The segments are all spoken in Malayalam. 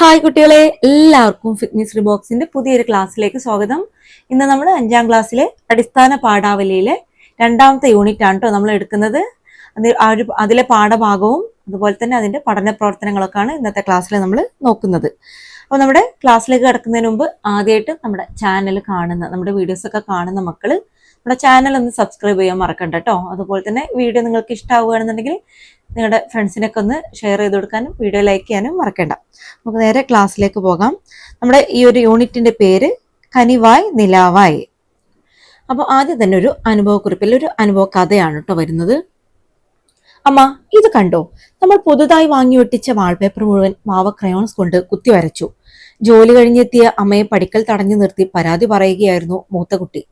ഹായ് കുട്ടികളെ എല്ലാവർക്കും ഫിറ്റ്നസ് റിബോക്സിന്റെ പുതിയൊരു ക്ലാസ്സിലേക്ക് സ്വാഗതം. ഇന്ന് നമ്മൾ അഞ്ചാം ക്ലാസ്സിലെ അടിസ്ഥാന പാഠാവലിയിലെ രണ്ടാമത്തെ യൂണിറ്റ് ആണ് കേട്ടോ നമ്മൾ എടുക്കുന്നത് അതിലെ പാഠഭാഗവും അതുപോലെ തന്നെ അതിന്റെ പഠന പ്രവർത്തനങ്ങളൊക്കെയാണ് ഇന്നത്തെ ക്ലാസ്സിൽ നമ്മൾ നോക്കുന്നത്. അപ്പോൾ നമ്മുടെ ക്ലാസ്സിലേക്ക് കിടക്കുന്നതിന് മുമ്പ് ആദ്യമായിട്ട് നമ്മുടെ ചാനൽ കാണുന്ന നമ്മുടെ വീഡിയോസ് ഒക്കെ കാണുന്ന മക്കൾ നമ്മുടെ ചാനൽ ഒന്ന് സബ്സ്ക്രൈബ് ചെയ്യാൻ മറക്കണ്ട കേട്ടോ അതുപോലെ തന്നെ വീഡിയോ നിങ്ങൾക്ക് ഇഷ്ടമാവുകയാണെന്നുണ്ടെങ്കിൽ നിങ്ങളുടെ ഫ്രണ്ട്സിനൊക്കെ ഒന്ന് ഷെയർ ചെയ്ത് കൊടുക്കാനും വീഡിയോ ലൈക്ക് ചെയ്യാനും മറക്കണ്ട. നമുക്ക് നേരെ ക്ലാസ്സിലേക്ക് പോകാം. നമ്മുടെ ഈ ഒരു യൂണിറ്റിന്റെ പേര് കനിവായ് നിലാവായ്. അപ്പോൾ ആദ്യം തന്നെ ഒരു അനുഭവക്കുറിപ്പിൽ ഒരു അനുഭവ കഥയാണ് കേട്ടോ വരുന്നത്. അമ്മ ഇത് കണ്ടോ? നമ്മൾ പുതുതായി വാങ്ങി ഒട്ടിച്ച വാൾപേപ്പർ മുഴുവൻ മാവ ക്രയോൺസ് കൊണ്ട് കുത്തി വരച്ചു. ജോലി കഴിഞ്ഞെത്തിയ അമ്മയെ പഠിക്കൽ തടഞ്ഞു നിർത്തി പരാതി പറയുകയായിരുന്നു മൂത്ത കുട്ടി.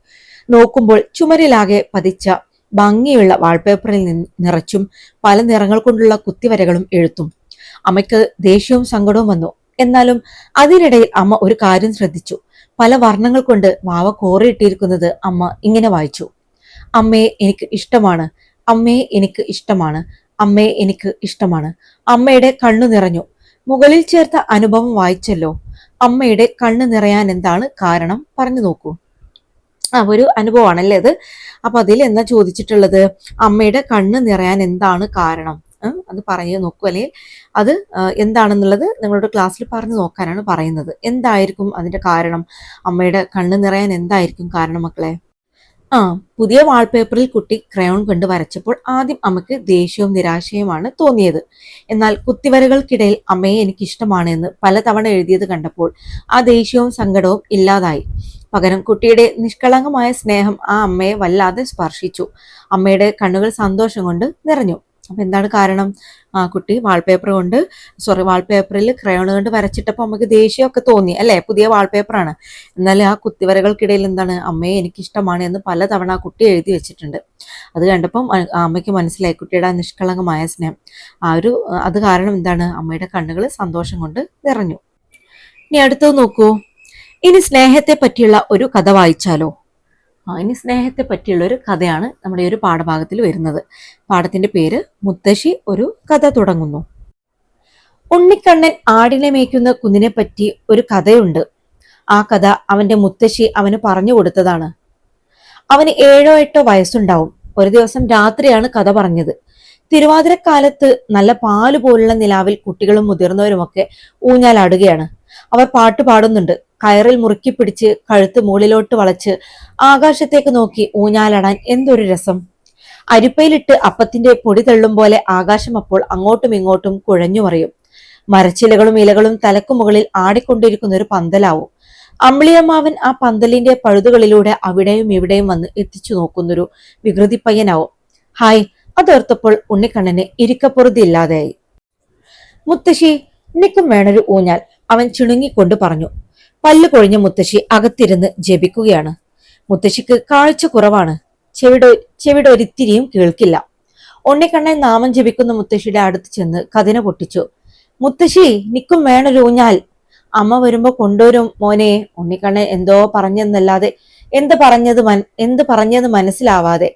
നോക്കുമ്പോൾ ചുമരിലാകെ പതിച്ച ഭംഗിയുള്ള വാൾപേപ്പറിൽ നിന്ന് നിറച്ചും പല നിറങ്ങൾ കൊണ്ടുള്ള കുത്തിവരകളും എഴുത്തും. അമ്മയ്ക്ക് ദേഷ്യവും സങ്കടവും വന്നു. എന്നാലും അതിനിടയിൽ അമ്മ ഒരു കാര്യം ശ്രദ്ധിച്ചു. പല വർണങ്ങൾ കൊണ്ട് വാവ കോറിയിട്ടിരിക്കുന്നത് അമ്മ ഇങ്ങനെ വായിച്ചു. അമ്മയെ എനിക്ക് ഇഷ്ടമാണ്. അമ്മയെ എനിക്ക് ഇഷ്ടമാണ്. അമ്മയെ എനിക്ക് ഇഷ്ടമാണ്. അമ്മയുടെ കണ്ണു നിറഞ്ഞു. മുകളിൽ ചേർത്ത അനുഭവം വായിച്ചല്ലോ. അമ്മയുടെ കണ്ണ് നിറയാൻ എന്താണ് കാരണം? പറഞ്ഞു നോക്കൂ. ഒരു അനുഭവമാണല്ലേ അത് അപ്പൊ അതിൽ എന്താ ചോദിച്ചിട്ടുള്ളത്? അമ്മയുടെ കണ്ണ് നിറയാൻ എന്താണ് കാരണം? അത് പറഞ്ഞു നോക്കൂ. അല്ലെങ്കിൽ അത് എന്താണെന്നുള്ളത് നിങ്ങളുടെ ക്ലാസ്സിൽ പറഞ്ഞു നോക്കാനാണ് പറയുന്നത്. എന്തായിരിക്കും അതിന്റെ കാരണം? അമ്മയുടെ കണ്ണ് നിറയാൻ എന്തായിരിക്കും കാരണം മക്കളെ? ആ പുതിയ വാൾപേപ്പറിൽ കുട്ടി ക്രയോൺ കൊണ്ട് വരച്ചപ്പോൾ ആദ്യം അമ്മയ്ക്ക് ദേഷ്യവും നിരാശയുമാണ് തോന്നിയത്. എന്നാൽ കുത്തിവരകൾക്കിടയിൽ അമ്മയെ എനിക്ക് ഇഷ്ടമാണ് എന്ന് പലതവണ എഴുതിയത് കണ്ടപ്പോൾ ആ ദേഷ്യവും സങ്കടവും ഇല്ലാതായി. പകരം കുട്ടിയുടെ നിഷ്കളങ്കമായ സ്നേഹം ആ അമ്മയെ വല്ലാതെ സ്പർശിച്ചു. അമ്മയുടെ കണ്ണുകൾ സന്തോഷം കൊണ്ട് നിറഞ്ഞു. അപ്പൊ എന്താണ് കാരണം? ആ കുട്ടി വാൾപേപ്പർ കൊണ്ട് സോറി വാൾപേപ്പറിൽ ക്രയോൺ കൊണ്ട് വരച്ചിട്ടപ്പോൾ നമുക്ക് ദേഷ്യമൊക്കെ തോന്നി അല്ലേ? പുതിയ വാൾപേപ്പറാണ് എന്നാൽ ആ കുത്തിവരകൾക്കിടയിൽ എന്താണ്? അമ്മയെ എനിക്കിഷ്ടമാണ് എന്ന് പലതവണ ആ കുട്ടി എഴുതി വെച്ചിട്ടുണ്ട്. അത് കണ്ടപ്പം അമ്മയ്ക്ക് മനസ്സിലായി കുട്ടിയുടെ നിഷ്കളങ്കമായ സ്നേഹം. ആ ഒരു അത് കാരണം എന്താണ്? അമ്മയുടെ കണ്ണുകൾ സന്തോഷം കൊണ്ട് നിറഞ്ഞു. ഇനി അടുത്തത് നോക്കൂ. ഇനി സ്നേഹത്തെ പറ്റിയുള്ള ഒരു കഥ വായിച്ചാലോ? ഇനി സ്നേഹത്തെ പറ്റിയുള്ള ഒരു കഥയാണ് നമ്മുടെ ഈ ഒരു പാഠഭാഗത്തിൽ വരുന്നത്. പാഠത്തിന്റെ പേര് മുത്തശ്ശി ഒരു കഥ തുടങ്ങുന്നു. ഉണ്ണിക്കണ്ണൻ ആടിനെ മേയ്ക്കുന്ന കുന്നിനെ പറ്റി ഒരു കഥയുണ്ട്. ആ കഥ അവന്റെ മുത്തശ്ശി അവന് പറഞ്ഞു കൊടുത്തതാണ്. അവന് ഏഴോ എട്ടോ വയസ്സുണ്ടാവും. ഒരു ദിവസം രാത്രിയാണ് കഥ പറഞ്ഞത്. തിരുവാതിരക്കാലത്ത് നല്ല പാൽ പോലുള്ള നിലാവിൽ കുട്ടികളും മുതിർന്നവരുമൊക്കെ ഊഞ്ഞാലാടുകയാണ്. അവർ പാട്ട് പാടുന്നുണ്ട്. കയറിൽ മുറുക്കി പിടിച്ച് കഴുത്ത് മുകളിലോട്ട് വളച്ച് ആകാശത്തേക്ക് നോക്കി ഊഞ്ഞാലടാൻ എന്തൊരു രസം. അരിപ്പയിലിട്ട് അപ്പത്തിന്റെ പൊടി തള്ളും പോലെ ആകാശം അപ്പോൾ അങ്ങോട്ടും ഇങ്ങോട്ടും കുഴഞ്ഞു മറിയും. മരച്ചിലകളും ഇലകളും തലക്കു മുകളിൽ ആടിക്കൊണ്ടിരിക്കുന്ന ഒരു പന്തലാവും. അമ്പിളിയമ്മാവൻ ആ പന്തലിന്റെ പഴുതുകളിലൂടെ അവിടെയും ഇവിടെയും വന്ന് എത്തിച്ചു നോക്കുന്നൊരു വികൃതി പയ്യനാവും. ഹായ് അതോർത്തപ്പോൾ ഉണ്ണിക്കണ്ണന് ഇരിക്കപ്പുറതി ഇല്ലാതെയായി. മുത്തശ്ശി നിക്കും വേണൊരു ഊഞ്ഞാൽ. അവൻ ചുണുങ്ങിക്കൊണ്ട് പറഞ്ഞു പല്ല് പൊഴിഞ്ഞ മുത്തശ്ശി അകത്തിരുന്ന് ജപിക്കുകയാണ്. മുത്തശ്ശിക്ക് കാഴ്ച കുറവാണ്. ചെവിടൊ ചെവിടൊരിത്തിരിയും കേൾക്കില്ല. ഉണ്ണിക്കണ്ണൻ നാമം ജപിക്കുന്ന മുത്തശ്ശിയുടെ അടുത്ത് ചെന്ന് കതിന പൊട്ടിച്ചു. മുത്തശ്ശി നിക്കും വേണൊരു ഊഞ്ഞാൽ. അമ്മ വരുമ്പോ കൊണ്ടുവരും മോനെ. ഉണ്ണിക്കണ്ണൻ എന്തോ പറഞ്ഞെന്നല്ലാതെ എന്ത് പറഞ്ഞത് മൻ എന്ത് പറഞ്ഞത് മനസ്സിലാവാതെ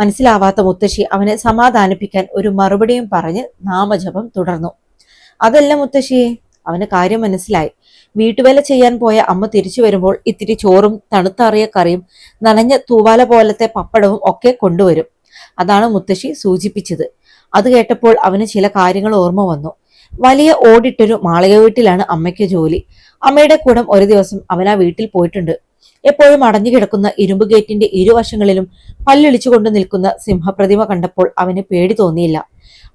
മനസ്സിലാവാത്ത മുത്തശ്ശി അവനെ സമാധാനിപ്പിക്കാൻ ഒരു മറുപടിയും പറഞ്ഞ് നാമജപം തുടർന്നു. അതല്ല മുത്തശ്ശി. അവന് കാര്യം മനസ്സിലായി. വീട്ടുവേല ചെയ്യാൻ പോയ അമ്മ തിരിച്ചു വരുമ്പോൾ ഇത്തിരി ചോറും തണുത്താറിയ കറിയും നനഞ്ഞ തൂവാല പോലത്തെ പപ്പടവും ഒക്കെ കൊണ്ടുവരും. അതാണ് മുത്തശ്ശി സൂചിപ്പിച്ചത്. അത് കേട്ടപ്പോൾ അവന് ചില കാര്യങ്ങൾ ഓർമ്മ വന്നു. വലിയ ഓടിട്ടൊരു മാളിക വീട്ടിലാണ് അമ്മയ്ക്ക് ജോലി. അമ്മയുടെ കൂടം ഒരു ദിവസം അവൻ ആ വീട്ടിൽ പോയിട്ടുണ്ട്. എപ്പോഴും അടഞ്ഞു കിടക്കുന്ന ഇരുമ്പ് ഗേറ്റിന്റെ ഇരുവശങ്ങളിലും പല്ലിളിച്ചുകൊണ്ട് നിൽക്കുന്ന സിംഹപ്രതിമ കണ്ടപ്പോൾ അവന് പേടി തോന്നിയില്ല.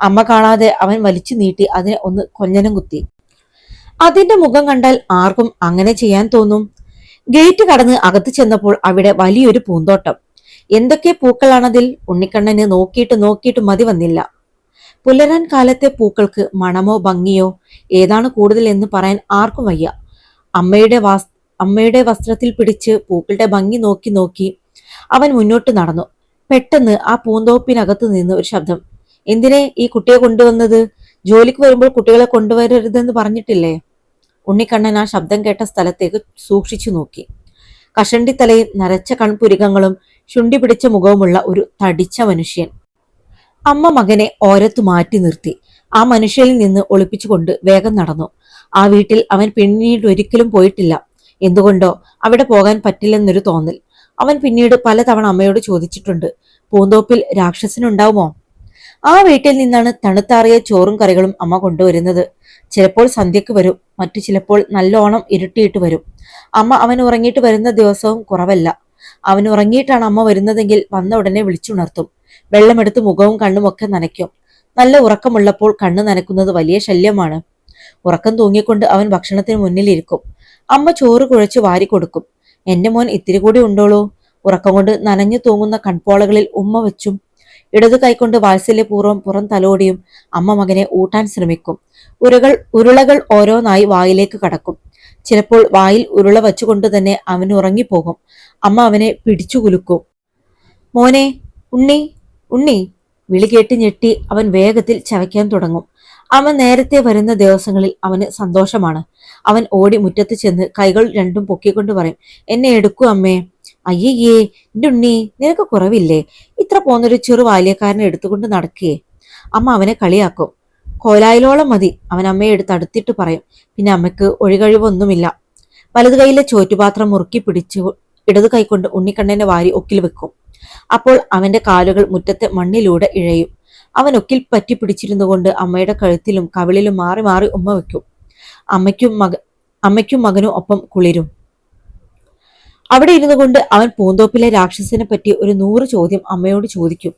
അമ്മ കാണാതെ അവൻ വലിച്ചു നീട്ടി അതിനെ ഒന്ന് കൊഞ്ഞനം കുത്തി. അതിന്റെ മുഖം കണ്ടാൽ ആർക്കും അങ്ങനെ ചെയ്യാൻ തോന്നും. ഗേറ്റ് കടന്ന് അകത്ത് ചെന്നപ്പോൾ അവിടെ വലിയൊരു പൂന്തോട്ടം. എന്തൊക്കെ പൂക്കളാണതിൽ? ഉണ്ണിക്കണ്ണന് നോക്കിയിട്ട് നോക്കിയിട്ട് മതി വന്നില്ല. പുലരാൻ കാലത്തെ പൂക്കൾക്ക് മണമോ ഭംഗിയോ ഏതാണ് കൂടുതൽ എന്ന് പറയാൻ ആർക്കും വയ്യ. അമ്മയുടെ വാസ് അമ്മയുടെ വസ്ത്രത്തിൽ പിടിച്ച് പൂക്കളുടെ ഭംഗി നോക്കി നോക്കി അവൻ മുന്നോട്ട് നടന്നു. പെട്ടെന്ന് ആ പൂന്തോപ്പിനകത്ത് നിന്ന് ഒരു ശബ്ദം. എന്തിനെ ഈ കുട്ടിയെ കൊണ്ടുവന്നത്? ജോലിക്ക് വരുമ്പോൾ കുട്ടികളെ കൊണ്ടുവരരുതെന്ന് പറഞ്ഞിട്ടില്ലേ? ഉണ്ണിക്കണ്ണൻ ആ ശബ്ദം കേട്ട സ്ഥലത്തേക്ക് സൂക്ഷിച്ചു നോക്കി. കഷണ്ടിത്തലയിൽ നരച്ച കൺപുരികങ്ങളും ചുണ്ടി പിടിച്ച മുഖവുമുള്ള ഒരു തടിച്ച മനുഷ്യൻ. അമ്മ മകനെ ഓരത്തു മാറ്റി നിർത്തി. ആ മനുഷ്യനിൽ നിന്ന് ഒളിപ്പിച്ചുകൊണ്ട് വേഗം നടന്നു. ആ വീട്ടിൽ അവൻ പിന്നീട് ഒരിക്കലും പോയിട്ടില്ല. എന്തുകൊണ്ടോ അവിടെ പോകാൻ പറ്റില്ലെന്നൊരു തോന്നൽ. അവൻ പിന്നീട് പലതവണ അമ്മയോട് ചോദിച്ചിട്ടുണ്ട് പൂന്തോപ്പിൽ രാക്ഷസനുണ്ടാവുമോ? ആ വീട്ടിൽ നിന്നാണ് തണുത്താറിയ ചോറും കറികളും അമ്മ കൊണ്ടുവരുന്നത്. ചിലപ്പോൾ സന്ധ്യക്ക് വരും മറ്റു ചിലപ്പോൾ നല്ലോണം ഇരുട്ടിയിട്ട് വരും. അമ്മ അവൻ ഉറങ്ങിയിട്ട് വരുന്ന ദിവസവും കുറവല്ല. അവൻ ഉറങ്ങിയിട്ടാണ് അമ്മ വരുന്നതെങ്കിൽ വന്ന ഉടനെ വിളിച്ചുണർത്തും. വെള്ളമെടുത്ത് മുഖവും കണ്ണും ഒക്കെ നനയ്ക്കും. നല്ല ഉറക്കമുള്ളപ്പോൾ കണ്ണ് നനക്കുന്നത് വലിയ ശല്യമാണ്. ഉറക്കം തൂങ്ങിക്കൊണ്ട് അവൻ ഭക്ഷണത്തിന് മുന്നിലിരിക്കും അമ്മ ചോറ് കുഴച്ച് വാരി കൊടുക്കും. എന്റെ മോൻ ഇത്തിരി കൂടി ഉണ്ടോളൂ? ഉറക്കം കൊണ്ട് നനഞ്ഞു തൂങ്ങുന്ന കൺപോളകളിൽ ഉമ്മ വെച്ചും ഇടതു കൈകൊണ്ട് വാത്സല്യപൂർവം പുറം തലോടിയും അമ്മ മകനെ ഊട്ടാൻ ശ്രമിക്കും. ഉരുകൾ ഉരുളകൾ ഓരോന്നായി വായിലേക്ക് കടക്കും. ചിലപ്പോൾ വായിൽ ഉരുള വച്ചുകൊണ്ട് തന്നെ അവൻ ഉറങ്ങിപ്പോകും. അമ്മ അവനെ പിടിച്ചു കുലുക്കും. മോനെ ഉണ്ണി ഉണ്ണി വിളി കേട്ട് ഞെട്ടി അവൻ വേഗത്തിൽ ചവയ്ക്കാൻ തുടങ്ങും. അവൻ നേരത്തെ വരുന്ന ദിവസങ്ങളിൽ അവന് സന്തോഷമാണ്. അവൻ ഓടി മുറ്റത്ത് ചെന്ന് കൈകൾ രണ്ടും പൊക്കിക്കൊണ്ട് പറയും എന്നെ എടുക്കൂ അമ്മേ. അയ്യയ്യേ എന്റെ ഉണ്ണി നിനക്ക് കുറവില്ലേ? ഇത്ര പോന്നൊരു ചെറു ബാല്യക്കാരനെ എടുത്തുകൊണ്ട് നടക്കേ. അമ്മ അവനെ കളിയാക്കും. കോലായിലോളം മതി അവൻ അമ്മയെ എടുത്ത് അടുത്തിട്ട് പറയും. പിന്നെ അമ്മയ്ക്ക് ഒഴികഴിവൊന്നുമില്ല. വലതു കൈയിലെ ചോറ്റുപാത്രം മുറുക്കി പിടിച്ചു ഇടതു കൈകൊണ്ട് ഉണ്ണിക്കണ്ണനെ വാരി ഒക്കിൽ വെക്കും. അപ്പോൾ അവന്റെ കാലുകൾ മുറ്റത്തെ മണ്ണിലൂടെ ഇഴയും. അവൻ ഒക്കിൽ പറ്റി പിടിച്ചിരുന്നു കൊണ്ട് അമ്മയുടെ കഴുത്തിലും കവിളിലും മാറി മാറി ഉമ്മ വെക്കും. അമ്മയ്ക്കും മക അമ്മയ്ക്കും മകനും ഒപ്പം കുളിരും. അവിടെ ഇരുന്നു കൊണ്ട് അവൻ പൂന്തോപ്പിലെ രാക്ഷസനെ പറ്റി ഒരു നൂറ് ചോദ്യം അമ്മയോട് ചോദിക്കും.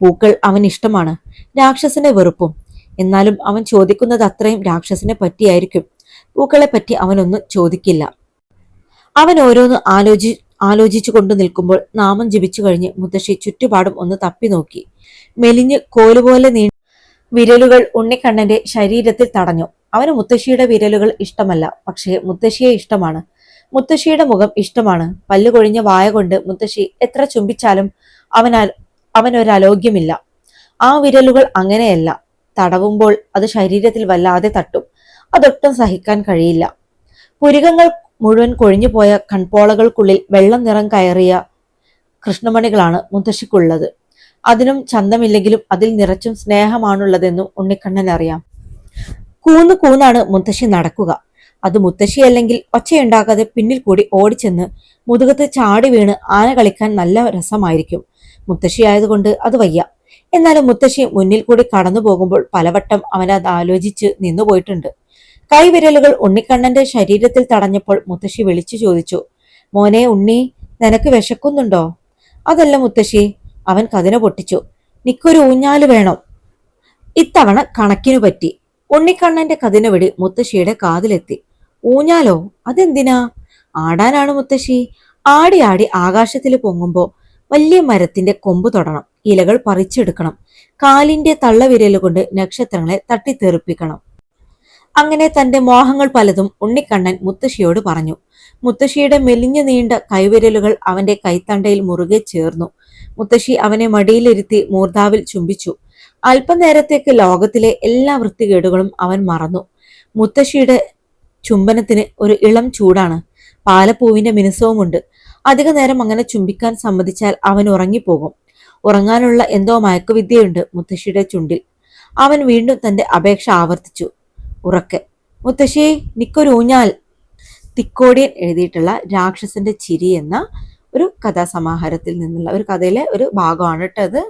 പൂക്കൾ അവൻ ഇഷ്ടമാണ് രാക്ഷസനെ വെറുപ്പും. എന്നാലും അവൻ ചോദിക്കുന്നത് അത്രയും രാക്ഷസനെ പറ്റിയായിരിക്കും. പൂക്കളെ പറ്റി അവനൊന്നും ചോദിക്കില്ല. അവൻ ഓരോന്ന് ആലോചി ആലോചിച്ചു കൊണ്ടു നിൽക്കുമ്പോൾ നാമം ജപിച്ചു കഴിഞ്ഞ് മുത്തശ്ശി ചുറ്റുപാടും ഒന്ന് തപ്പി നോക്കി. മെലിഞ്ഞ് കോലുപോലെ നീ വിരലുകൾ ഉണ്ണിക്കണ്ണന്റെ ശരീരത്തിൽ തടഞ്ഞു. അവന് മുത്തശ്ശിയുടെ വിരലുകൾ ഇഷ്ടമല്ല പക്ഷേ മുത്തശ്ശിയെ ഇഷ്ടമാണ്. മുത്തശ്ശിയുടെ മുഖം ഇഷ്ടമാണ്. പല്ലു കൊഴിഞ്ഞ വായ കൊണ്ട് മുത്തശ്ശി എത്ര ചുംബിച്ചാലും അവൻ അവനൊരലോഗ്യമില്ല. ആ വിരലുകൾ അങ്ങനെയല്ല. തടവുമ്പോൾ അത് ശരീരത്തിൽ വല്ലാതെ തട്ടും. അതൊട്ടും സഹിക്കാൻ കഴിയില്ല. പുരികങ്ങൾ മുഴുവൻ കൊഴിഞ്ഞുപോയ കൺപോളകൾക്കുള്ളിൽ വെള്ളം നിറം കയറിയ കൃഷ്ണമണികളാണ് മുത്തശ്ശിക്കുള്ളത്. അതിനും ചന്തമില്ലെങ്കിലും അതിൽ നിറച്ചും സ്നേഹമാണുള്ളതെന്നും ഉണ്ണിക്കണ്ണൻ അറിയാം കൂന്ന് കൂന്നാണ് മുത്തശ്ശി നടക്കുക. അത് മുത്തശ്ശിയല്ലെങ്കിൽ ഒച്ചയുണ്ടാക്കാതെ പിന്നിൽ കൂടി ഓടിച്ചെന്ന് മുതുകത്ത് ചാടി വീണ് ആന കളിക്കാൻ നല്ല രസമായിരിക്കും. മുത്തശ്ശിയായതുകൊണ്ട് അത് വയ്യ. എന്നാലും മുത്തശ്ശി മുന്നിൽ കൂടി കടന്നു പോകുമ്പോൾ പലവട്ടം അവനത് ആലോചിച്ച് നിന്നുപോയിട്ടുണ്ട് കൈവിരലുകൾ ഉണ്ണിക്കണ്ണന്റെ ശരീരത്തിൽ തടഞ്ഞപ്പോൾ മുത്തശ്ശി വിളിച്ചു ചോദിച്ചു മോനെ ഉണ്ണി നിനക്ക് വിശക്കുന്നുണ്ടോ? അതല്ല മുത്തശ്ശി. അവൻ കതിന പൊട്ടിച്ചു നിക്കൊരു ഊഞ്ഞാൽ വേണം. ഇത്തവണ കണക്കിനു പറ്റി. ഉണ്ണിക്കണ്ണന്റെ കതിനവെടി മുത്തശ്ശിയുടെ കാതിലെത്തി. ഊഞ്ഞാലോ? അതെന്തിനാ? ആടാനാണ് മുത്തശ്ശി. ആടി ആടി ആകാശത്തിൽ പൊങ്ങുമ്പോ വലിയ മരത്തിന്റെ കൊമ്പ് തൊടണം. ഇലകൾ പറിച്ചെടുക്കണം. കാലിന്റെ തള്ളവിരലുകൊണ്ട് നക്ഷത്രങ്ങളെ തട്ടിത്തെറിപ്പിക്കണം. അങ്ങനെ തന്റെ മോഹങ്ങൾ പലതും ഉണ്ണിക്കണ്ണൻ മുത്തശ്ശിയോട് പറഞ്ഞു. മുത്തശ്ശിയുടെ മെലിഞ്ഞു നീണ്ട കൈവിരലുകൾ അവന്റെ കൈത്തണ്ടയിൽ മുറുകെ ചേർന്നു. മുത്തശ്ശി അവനെ മടിയിലിരുത്തി മൂർധാവിൽ ചുംബിച്ചു. അല്പനേരത്തേക്ക് ലോകത്തിലെ എല്ലാ വൃത്തികേടുകളും അവൻ മറന്നു. മുത്തശ്ശിയുടെ ചുംബനത്തിന് ഒരു ഇളം ചൂടാണ്. പാലപ്പൂവിന്റെ മിനുസവുമുണ്ട്. അധിക നേരം അങ്ങനെ ചുംബിക്കാൻ സമ്മതിച്ചാൽ അവൻ ഉറങ്ങിപ്പോകും. ഉറങ്ങാനുള്ള എന്തോ മയക്കുവിദ്യയുണ്ട് മുത്തശ്ശിയുടെ ചുണ്ടിൽ. അവൻ വീണ്ടും തന്റെ അപേക്ഷ ആവർത്തിച്ചു. ഉറക്കെ മുത്തശ്ശി നിക്കൊരൂഞ്ഞാൽ. തിക്കോടിയൻ എഴുതിയിട്ടുള്ള രാക്ഷസന്റെ ചിരി എന്ന ഒരു കഥാസമാഹാരത്തിൽ നിന്നുള്ള ഒരു കഥയിലെ ഒരു ഭാഗമാണ് കേട്ടത്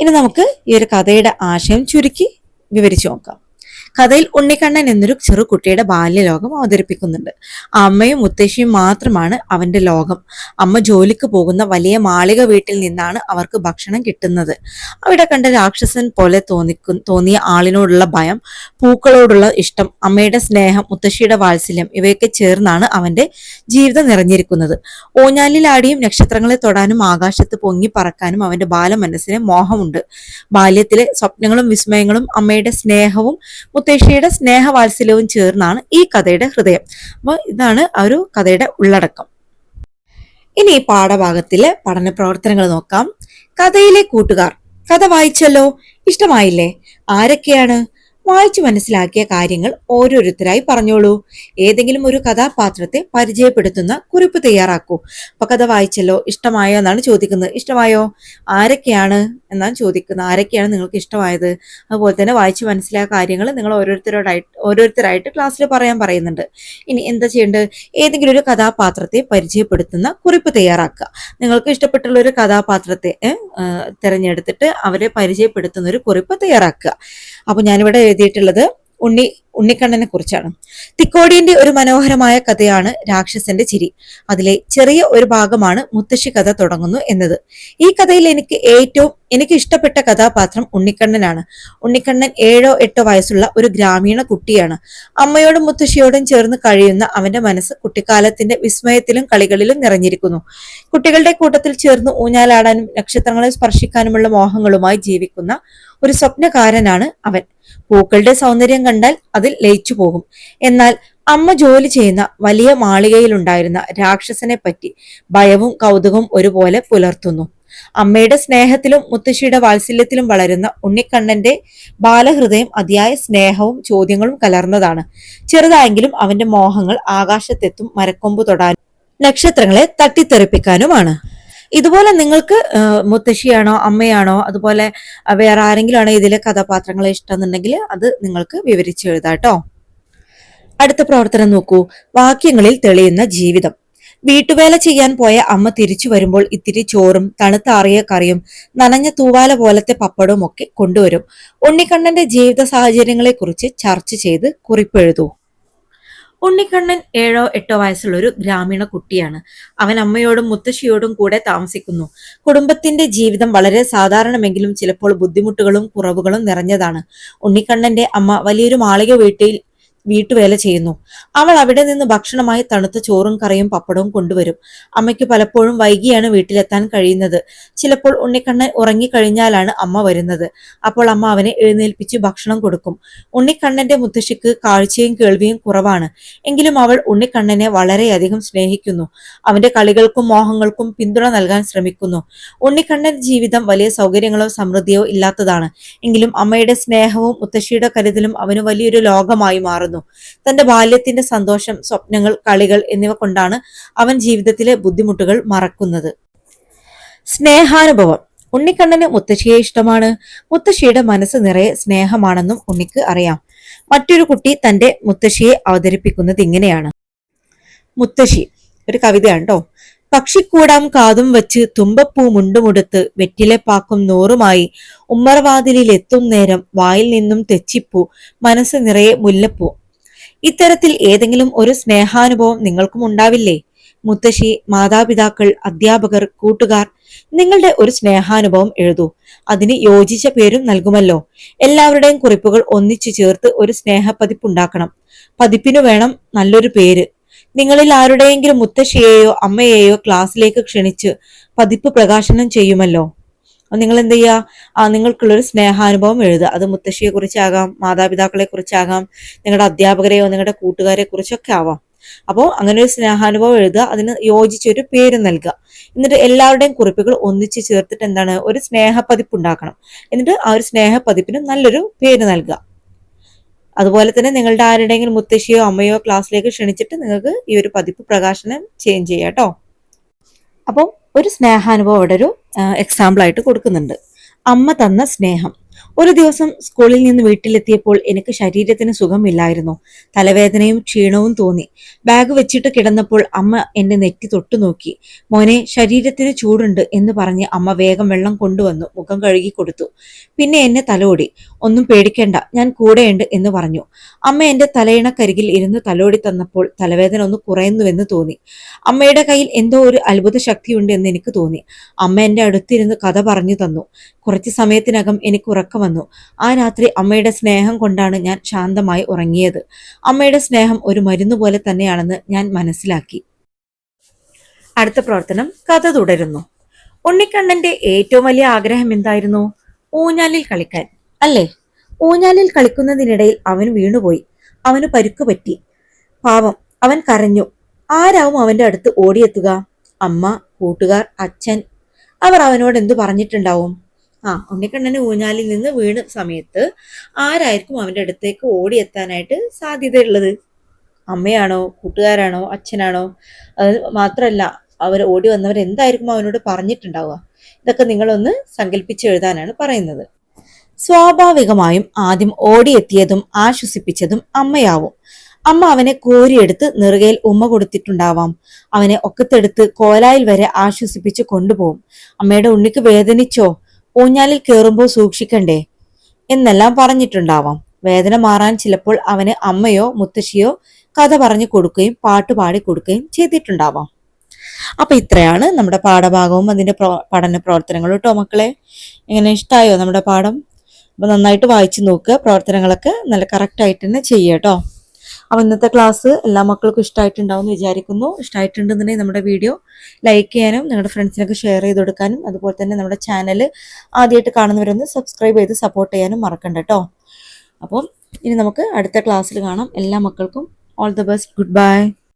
ഇനി നമുക്ക് ഈ ഒരു കഥയുടെ ആശയം ചുരുക്കി വിവരിച്ചു നോക്കാം. കഥയിൽ ഉണ്ണിക്കണ്ണൻ എന്നൊരു ചെറുകുട്ടിയുടെ ബാല്യലോകം അവതരിപ്പിക്കുന്നുണ്ട്. അമ്മയും മുത്തശ്ശിയും മാത്രമാണ് അവന്റെ ലോകം. അമ്മ ജോലിക്ക് പോകുന്ന വലിയ മാളിക വീട്ടിൽ നിന്നാണ് അവർക്ക് ഭക്ഷണം കിട്ടുന്നത്. അവിടെ കണ്ട രാക്ഷസൻ പോലെ തോന്നിക്കു തോന്നിയ ആളിനോടുള്ള ഭയം പൂക്കളോടുള്ള ഇഷ്ടം അമ്മയുടെ സ്നേഹം മുത്തശ്ശിയുടെ വാത്സല്യം ഇവയൊക്കെ ചേർന്നാണ് അവന്റെ ജീവിതം നിറഞ്ഞിരിക്കുന്നത്. ഊഞ്ഞാലിലാടിയും നക്ഷത്രങ്ങളെ തൊടാനും ആകാശത്ത് പൊങ്ങി പറക്കാനും അവന്റെ ബാലമനസ്സിന് മോഹമുണ്ട്. ബാല്യത്തിലെ സ്വപ്നങ്ങളും വിസ്മയങ്ങളും അമ്മയുടെ സ്നേഹവും മുത്തശ്ശിയുടെ സ്നേഹവാത്സല്യവും ചേർന്നാണ് ഈ കഥയുടെ ഹൃദയം. അപ്പോൾ ഇതാണ് ആ ഒരു കഥയുടെ ഉള്ളടക്കം. ഇനി ഈ പാഠഭാഗത്തിലെ പഠന പ്രവർത്തനങ്ങൾ നോക്കാം. കഥയിലെ കൂട്ടുകാർ. കഥ വായിച്ചല്ലോ? ഇഷ്ടമായില്ലേ? ആരൊക്കെയാണ്? വായിച്ചു മനസ്സിലാക്കിയ കാര്യങ്ങൾ ഓരോരുത്തരായി പറഞ്ഞോളൂ. ഏതെങ്കിലും ഒരു കഥാപാത്രത്തെ പരിചയപ്പെടുത്തുന്ന കുറിപ്പ് തയ്യാറാക്കൂ. അപ്പൊ കഥ വായിച്ചല്ലോ ഇഷ്ടമായോ എന്നാണ് ചോദിക്കുന്നത്. ഇഷ്ടമായോ? ആരൊക്കെയാണ് എന്നാണ് ചോദിക്കുന്നത്. ആരൊക്കെയാണ് നിങ്ങൾക്ക് ഇഷ്ടമായത്? അതുപോലെ തന്നെ വായിച്ചു മനസ്സിലായ കാര്യങ്ങൾ നിങ്ങൾ ഓരോരുത്തരോടായിട്ട് ഓരോരുത്തരായിട്ട് ക്ലാസ്സിൽ പറയാൻ പറയുന്നുണ്ട്. ഇനി എന്താ ചെയ്യേണ്ടത്? ഏതെങ്കിലും ഒരു കഥാപാത്രത്തെ പരിചയപ്പെടുത്തുന്ന കുറിപ്പ് തയ്യാറാക്കുക. നിങ്ങൾക്ക് ഇഷ്ടപ്പെട്ടുള്ള ഒരു കഥാപാത്രത്തെ തിരഞ്ഞെടുത്തിട്ട് അവരെ പരിചയപ്പെടുത്തുന്ന ഒരു കുറിപ്പ് തയ്യാറാക്കുക. അപ്പൊ ഞാനിവിടെ എഴുതിയിട്ടുള്ളത് ഉണ്ണി ഉണ്ണിക്കണ്ണനെ കുറിച്ചാണ്. തിക്കോടിയന്റെ ഒരു മനോഹരമായ കഥയാണ് രാക്ഷസന്റെ ചിരി. അതിലെ ചെറിയ ഒരു ഭാഗമാണ് മുത്തശ്ശി കഥ തുടങ്ങുന്നു എന്നത്. ഈ കഥയിൽ എനിക്ക് ഏറ്റവും എനിക്ക് ഇഷ്ടപ്പെട്ട കഥാപാത്രം ഉണ്ണിക്കണ്ണനാണ്. ഉണ്ണിക്കണ്ണൻ ഏഴോ എട്ടോ വയസ്സുള്ള ഒരു ഗ്രാമീണ കുട്ടിയാണ്. അമ്മയോടും മുത്തശ്ശിയോടും ചേർന്ന് കഴിയുന്ന അവന്റെ മനസ്സ് കുട്ടിക്കാലത്തിന്റെ വിസ്മയത്തിലും കളികളിലും നിറഞ്ഞിരിക്കുന്നു. കുട്ടികളുടെ കൂട്ടത്തിൽ ചേർന്ന് ഊഞ്ഞാലാടാനും നക്ഷത്രങ്ങളെ സ്പർശിക്കാനുമുള്ള മോഹങ്ങളുമായി ജീവിക്കുന്ന ഒരു സ്വപ്നകാരനാണ് അവൻ. പൂക്കളുടെ സൗന്ദര്യം കണ്ടാൽ അതിൽ ലയിച്ചു പോകും. എന്നാൽ അമ്മ ജോലി ചെയ്യുന്ന വലിയ മാളികയിലുണ്ടായിരുന്ന രാക്ഷസനെ പറ്റി ഭയവും കൗതുകവും ഒരുപോലെ പുലർത്തുന്നു. അമ്മയുടെ സ്നേഹത്തിലും മുത്തശ്ശിയുടെ വാത്സല്യത്തിലും വളരുന്ന ഉണ്ണിക്കണ്ണന്റെ ബാലഹൃദയം അതിയായ സ്നേഹവും ചോദ്യങ്ങളും കലർന്നതാണ്. ചെറുതായെങ്കിലും അവന്റെ മോഹങ്ങൾ ആകാശത്തെത്തും മരക്കൊമ്പ് തൊടാനും നക്ഷത്രങ്ങളെ തട്ടിത്തെറിപ്പിക്കാനുമാണ്. ഇതുപോലെ നിങ്ങൾക്ക് മുത്തശ്ശിയാണോ അമ്മയാണോ അതുപോലെ വേറെ ആരെങ്കിലും ആണോ ഇതിലെ കഥാപാത്രങ്ങളെ ഇഷ്ടമെന്നുണ്ടെങ്കിൽ അത് നിങ്ങൾക്ക് വിവരിച്ചു എഴുതാട്ടോ അടുത്ത പ്രവർത്തനം നോക്കൂ. വാക്യങ്ങളിൽ തെളിയുന്ന ജീവിതം. വീട്ടുവേല ചെയ്യാൻ പോയ അമ്മ തിരിച്ചു വരുമ്പോൾ ഇത്തിരി ചോറും തണുത്താറിയ കറിയും നനഞ്ഞ തൂവാല പോലത്തെ പപ്പടവും ഒക്കെ കൊണ്ടുവരും. ഉണ്ണിക്കണ്ണന്റെ ജീവിത സാഹചര്യങ്ങളെ കുറിച്ച് ചർച്ച ചെയ്ത് കുറിപ്പെഴുതൂ ഉണ്ണിക്കണ്ണൻ ഏഴോ എട്ടോ വയസ്സുള്ള ഒരു ഗ്രാമീണ കുട്ടിയാണ്. അവൻ അമ്മയോടും മുത്തശ്ശിയോടും കൂടെ താമസിക്കുന്നു. കുടുംബത്തിന്റെ ജീവിതം വളരെ സാധാരണമെങ്കിലും ചിലപ്പോൾ ബുദ്ധിമുട്ടുകളും കുറവുകളും നിറഞ്ഞതാണ്. ഉണ്ണിക്കണ്ണന്റെ അമ്മ വലിയൊരു മാളിക വീട്ടിൽ വീട്ടുവേല ചെയ്യുന്നു. അവൾ അവിടെ നിന്ന് ഭക്ഷണമായി തണുത്ത ചോറും കറിയും പപ്പടവും കൊണ്ടുവരും. അമ്മയ്ക്ക് പലപ്പോഴും വൈകിയാണ് വീട്ടിലെത്താൻ കഴിയുന്നത്. ചിലപ്പോൾ ഉണ്ണിക്കണ്ണൻ ഉറങ്ങിക്കഴിഞ്ഞാലാണ് അമ്മ വരുന്നത്. അപ്പോൾ അമ്മ അവനെ എഴുന്നേൽപ്പിച്ച് ഭക്ഷണം കൊടുക്കും. ഉണ്ണിക്കണ്ണന്റെ മുത്തശ്ശിക്ക് കാഴ്ചയും കേൾവിയും കുറവാണ്. എങ്കിലും അവൾ ഉണ്ണിക്കണ്ണനെ വളരെയധികം സ്നേഹിക്കുന്നു. അവന്റെ കളികൾക്കും മോഹങ്ങൾക്കും പിന്തുണ നൽകാൻ ശ്രമിക്കുന്നു. ഉണ്ണിക്കണ്ണന്റെ ജീവിതം വലിയ സൗകര്യങ്ങളോ സമൃദ്ധിയോ ഇല്ലാത്തതാണ്. എങ്കിലും അമ്മയുടെ സ്നേഹവും മുത്തശ്ശിയുടെ കരുതലും അവന് വലിയൊരു ലോകമായി മാറുന്നു. ഉണ്ടായിരുന്നു തന്റെ ബാല്യത്തിന്റെ സന്തോഷം സ്വപ്നങ്ങൾ കളികൾ എന്നിവ കൊണ്ടാണ് അവൻ ജീവിതത്തിലെ ബുദ്ധിമുട്ടുകൾ മറക്കുന്നത്. സ്നേഹാനുഭവം. ഉണ്ണിക്കണ്ണന് മുത്തശ്ശിയെ ഇഷ്ടമാണ്. മുത്തശ്ശിയുടെ മനസ്സ് നിറയെ സ്നേഹമാണെന്നും ഉണ്ണിക്ക് അറിയാം. മറ്റൊരു കുട്ടി തന്റെ മുത്തശ്ശിയെ അവതരിപ്പിക്കുന്നത് ഇങ്ങനെയാണ്. മുത്തശ്ശി ഒരു കവിതയാണ് കേട്ടോ പക്ഷിക്കൂടാം കാതും വെച്ച് തുമ്പപ്പൂ മുണ്ടുമുടുത്ത് വെറ്റിലെ പാക്കും നൂറുമായി ഉമ്മറവാതിലിൽ എത്തും നേരം വായിൽ നിന്നും തെച്ചിപ്പൂ മനസ്സ് നിറയെ മുല്ലപ്പൂ. ഇത്തരത്തിൽ ഏതെങ്കിലും ഒരു സ്നേഹാനുഭവം നിങ്ങൾക്കും ഉണ്ടാവില്ലേ? മുത്തശ്ശി മാതാപിതാക്കൾ അധ്യാപകർ കൂട്ടുകാർ നിങ്ങളുടെ ഒരു സ്നേഹാനുഭവം എഴുതൂ. അതിന് യോജിച്ച പേരും നൽകുമല്ലോ. എല്ലാവരുടെയും കുറിപ്പുകൾ ഒന്നിച്ചു ചേർത്ത് ഒരു സ്നേഹപ്പതിപ്പുണ്ടാക്കണം പതിപ്പിനു വേണം നല്ലൊരു പേര്. നിങ്ങളിൽ ആരുടെയെങ്കിലും മുത്തശ്ശിയെയോ അമ്മയെയോ ക്ലാസ്സിലേക്ക് ക്ഷണിച്ച് പതിപ്പ് പ്രകാശനം ചെയ്യുമല്ലോ. നിങ്ങൾ എന്ത് ചെയ്യുക ആ നിങ്ങൾക്കുള്ളൊരു സ്നേഹാനുഭവം എഴുതുക. അത് മുത്തശ്ശിയെ കുറിച്ചാകാം മാതാപിതാക്കളെ കുറിച്ചാകാം നിങ്ങളുടെ അധ്യാപകരെയോ നിങ്ങളുടെ കൂട്ടുകാരെ കുറിച്ചൊക്കെ ആവാം. അപ്പോൾ അങ്ങനെ ഒരു സ്നേഹാനുഭവം എഴുതുക. അതിന് യോജിച്ചൊരു പേര് നൽകുക. എന്നിട്ട് എല്ലാവരുടെയും കുറിപ്പുകൾ ഒന്നിച്ച് ചേർത്തിട്ട് എന്താണ്? ഒരു സ്നേഹപ്പതിപ്പ് ഉണ്ടാക്കണം എന്നിട്ട് ആ ഒരു സ്നേഹപ്പതിപ്പിന് നല്ലൊരു പേര് നൽകുക. അതുപോലെ തന്നെ നിങ്ങളുടെ ആരുടെയെങ്കിലും മുത്തശ്ശിയോ അമ്മയോ ക്ലാസ്സിലേക്ക് ക്ഷണിച്ചിട്ട് നിങ്ങൾക്ക് ഈ ഒരു പതിപ്പ് പ്രകാശനം ചേഞ്ച് ചെയ്യാം കേട്ടോ. അപ്പം ഒരു സ്നേഹാനുഭവം അവിടെ ഒരു എക്സാമ്പിൾ ആയിട്ട് കൊടുക്കുന്നുണ്ട്. അമ്മ തന്ന സ്നേഹം. ഒരു ദിവസം സ്കൂളിൽ നിന്ന് വീട്ടിലെത്തിയപ്പോൾ എനിക്ക് ശരീരത്തിന് സുഖമില്ലായിരുന്നു. തലവേദനയും ക്ഷീണവും തോന്നി. ബാഗ് വെച്ചിട്ട് കിടന്നപ്പോൾ അമ്മ എന്നെ നെറ്റി തൊട്ടു നോക്കി. മോനെ ശരീരത്തിന് ചൂടുണ്ട് എന്ന് പറഞ്ഞ് അമ്മ വേഗം വെള്ളം കൊണ്ടുവന്നു. മുഖം കഴുകി കൊടുത്തു. പിന്നെ എന്നെ തലോടി. ഒന്നും പേടിക്കേണ്ട ഞാൻ കൂടെയുണ്ട് എന്ന് പറഞ്ഞു. അമ്മ എന്റെ തലയിണക്കരികിൽ ഇരുന്ന് തലോടി തന്നപ്പോൾ തലവേദന ഒന്ന് കുറയുന്നുവെന്ന് തോന്നി. അമ്മയുടെ കയ്യിൽ എന്തോ ഒരു അത്ഭുത ശക്തിയുണ്ട് എന്ന് എനിക്ക് തോന്നി. അമ്മ എന്റെ അടുത്തിരുന്ന് കഥ പറഞ്ഞു തന്നു. കുറച്ച് സമയത്തിനകം എനിക്ക് ഉറക്കം വന്നു. ആ രാത്രി അമ്മയുടെ സ്നേഹം കൊണ്ടാണ് ഞാൻ ശാന്തമായി ഉറങ്ങിയത്. അമ്മയുടെ സ്നേഹം ഒരു മരുന്ന് പോലെ തന്നെയാണെന്ന് ഞാൻ മനസ്സിലാക്കി. അടുത്ത പ്രവർത്തനം കഥ തുടരുന്നു. ഉണ്ണിക്കണ്ണന്റെ ഏറ്റവും വലിയ ആഗ്രഹം എന്തായിരുന്നു? ഊഞ്ഞാലിൽ കളിക്കാൻ. അല്ലേ? ഊഞ്ഞാലിൽ കളിക്കുന്നതിനിടയിൽ അവൻ വീണുപോയി. അവന് പരുക്കു പറ്റി. പാവം അവൻ കരഞ്ഞു. ആരാവും അവന്റെ അടുത്ത് ഓടിയെത്തുക? അമ്മ കൂട്ടുകാർ അച്ഛൻ. അവർ അവനോട് എന്തു പറഞ്ഞിട്ടുണ്ടാവും? ആ ഉണ്ണിക്കണ്ണന് ഊഞ്ഞാലിൽ നിന്ന് വീണ സമയത്ത് ആരായിരിക്കും അവന്റെ അടുത്തേക്ക് ഓടിയെത്താനായിട്ട് സാധ്യതയുള്ളത്? അമ്മയാണോ കൂട്ടുകാരാണോ അച്ഛനാണോ? അത് മാത്രമല്ല അവർ ഓടി വന്നവർ എന്തായിരിക്കും അവനോട് പറഞ്ഞിട്ടുണ്ടാവുക? ഇതൊക്കെ നിങ്ങളൊന്ന് സങ്കല്പിച്ച് എഴുതാനാണ് പറയുന്നത്. സ്വാഭാവികമായും ആദ്യം ഓടിയെത്തിയതും ആശ്വസിപ്പിച്ചതും അമ്മയാവും. അമ്മ അവനെ കോരിയെടുത്ത് നെറുകയിൽ ഉമ്മ കൊടുത്തിട്ടുണ്ടാവാം. അവനെ ഒക്കത്തെടുത്ത് കോലായിൽ വരെ ആശ്വസിപ്പിച്ച് കൊണ്ടുപോകും. അമ്മയുടെ ഉണ്ണിക്ക് വേദനിച്ചോ? ഊഞ്ഞാലിൽ കയറുമ്പോൾ സൂക്ഷിക്കണ്ടേ? എന്നെല്ലാം പറഞ്ഞിട്ടുണ്ടാവാം. വേദന മാറാൻ ചിലപ്പോൾ അവന് അമ്മയോ മുത്തശ്ശിയോ കഥ പറഞ്ഞു കൊടുക്കുകയും പാട്ട് പാടി കൊടുക്കുകയും ചെയ്തിട്ടുണ്ടാവാം. അപ്പൊ ഇത്രയാണ് നമ്മുടെ പാഠഭാഗവും അതിന്റെ പ്രോ പഠന പ്രവർത്തനങ്ങളും കേട്ടോ മക്കളെ. എങ്ങനെ ഇഷ്ടമായോ നമ്മുടെ പാഠം? അപ്പൊ നന്നായിട്ട് വായിച്ചു നോക്കുക പ്രവർത്തനങ്ങളൊക്കെ നല്ല കറക്റ്റ് ആയിട്ട് തന്നെ ചെയ്യുക കേട്ടോ. അപ്പൊ ഇന്നത്തെ ക്ലാസ് എല്ലാ മക്കൾക്കും ഇഷ്ടമായിട്ടുണ്ടാവും എന്ന് വിചാരിക്കുന്നു. ഇഷ്ടമായിട്ടുണ്ടെന്നുണ്ടെങ്കിൽ നമ്മുടെ വീഡിയോ ലൈക്ക് ചെയ്യാനും നിങ്ങളുടെ ഫ്രണ്ട്സിനൊക്കെ ഷെയർ ചെയ്ത് കൊടുക്കാനും അതുപോലെ തന്നെ നമ്മുടെ ചാനൽ ആദ്യമായിട്ട് കാണുന്നവരൊന്ന് സബ്സ്ക്രൈബ് ചെയ്ത് സപ്പോർട്ട് ചെയ്യാനും മറക്കണ്ട കേട്ടോ അപ്പം ഇനി നമുക്ക് അടുത്ത ക്ലാസ്സിൽ കാണാം. എല്ലാ മക്കൾക്കും all the best good bye